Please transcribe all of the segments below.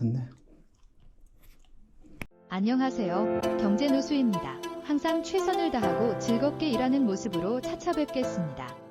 됐네. 안녕하세요. 경제노수입니다. 항상 최선을 다하고 즐겁게 일하는 모습으로 찾아뵙겠습니다.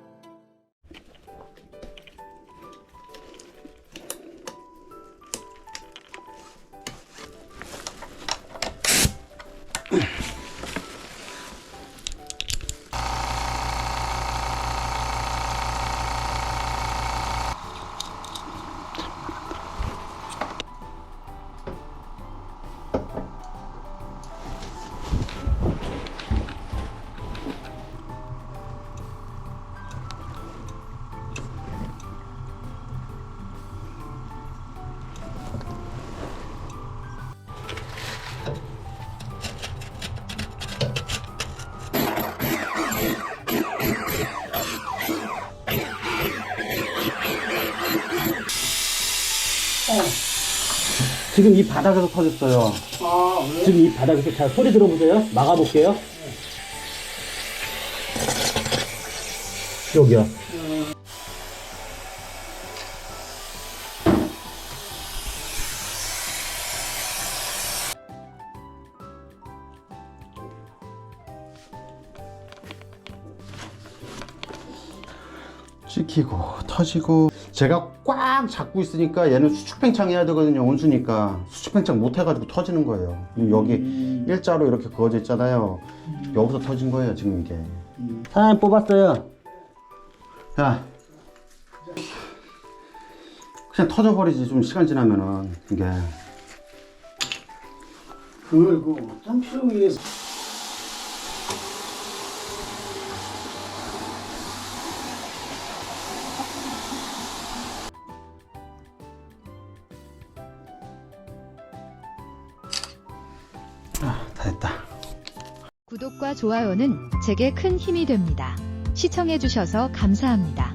지금 이 바닥에서 터졌어요. 지금 이 바닥에서 자 소리 들어보세요. 막아볼게요. 여기요. 찍히고 터지고 제가 꽉 잡고 있으니까 얘는 수축팽창 해야 되거든요 온수니까. 수축팽창 못 해가지고 터지는 거예요. 여기 일자로 이렇게 그어져 있잖아요. 여기서 터진 거예요 지금 이게. 사장님 뽑았어요. 자. 그냥 터져버리지 좀 시간 지나면은 이게. 그걸 그 어떤 필요에 의 해서 다 됐다 구독과 좋아요는 제게 큰 힘이 됩니다. 시청해주셔서 감사합니다.